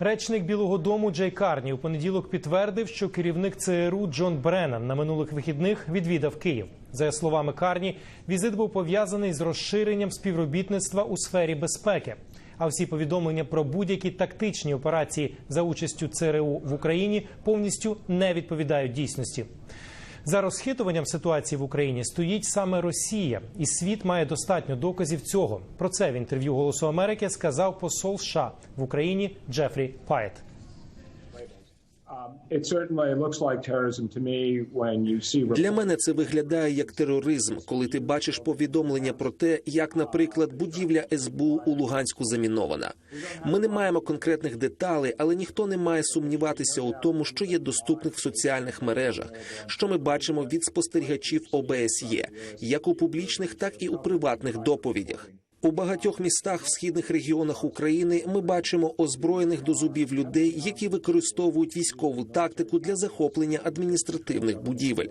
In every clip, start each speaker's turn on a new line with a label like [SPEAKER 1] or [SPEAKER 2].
[SPEAKER 1] Речник Білого Дому Джей Карні у понеділок підтвердив, що керівник ЦРУ Джон Бреннан на минулих вихідних відвідав Київ. За словами Карні, візит був пов'язаний з розширенням співробітництва у сфері безпеки. А всі повідомлення про будь-які тактичні операції за участю ЦРУ в Україні повністю не відповідають дійсності. За розхитуванням ситуації в Україні стоїть саме Росія, і світ має достатньо доказів цього. Про це в інтерв'ю Голосу Америки сказав посол США в Україні Джефрі Пайт.
[SPEAKER 2] Для мене це виглядає як тероризм, коли ти бачиш повідомлення про те, як, наприклад, будівля СБУ у Луганську замінована. Ми не маємо конкретних деталей, але ніхто не має сумніватися у тому, що є доступних в соціальних мережах, що ми бачимо від спостерігачів ОБСЄ, як у публічних, так і у приватних доповідях. У багатьох містах в східних регіонах України ми бачимо озброєних до зубів людей, які використовують військову тактику для захоплення адміністративних будівель.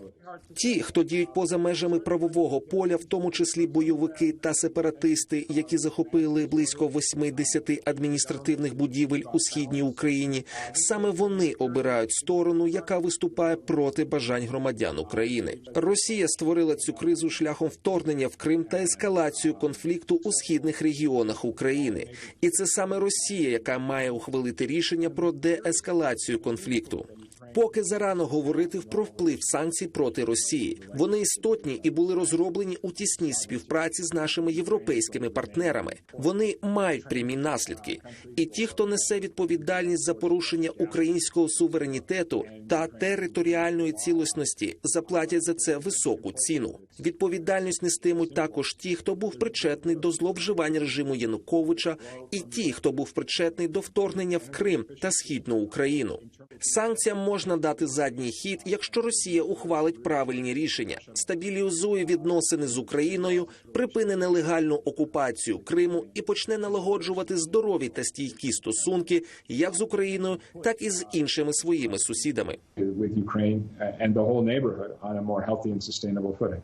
[SPEAKER 2] Ті, хто діють поза межами правового поля, в тому числі бойовики та сепаратисти, які захопили близько 80 адміністративних будівель у східній Україні, саме вони обирають сторону, яка виступає проти бажань громадян України. Росія створила цю кризу шляхом вторгнення в Крим та ескалацію конфлікту у східних регіонах України, і це саме Росія, яка має ухвалити рішення про деескалацію конфлікту. Поки зарано говорити про вплив санкцій проти Росії. Вони істотні і були розроблені у тісній співпраці з нашими європейськими партнерами. Вони мають прямі наслідки. І ті, хто несе відповідальність за порушення українського суверенітету та територіальної цілісності, заплатять за це високу ціну. Відповідальність нестимуть також ті, хто був причетний до зловживань режиму Януковича, і ті, хто був причетний до вторгнення в Крим та східну Україну. Санкціям можна дати задній хід, якщо Росія ухвалить правильні рішення, стабілізує відносини з Україною, припине нелегальну окупацію Криму і почне налагоджувати здорові та стійкі стосунки як з Україною, так і з іншими своїми сусідами.
[SPEAKER 3] with Ukraine and the whole neighborhood on a more healthy and sustainable footing.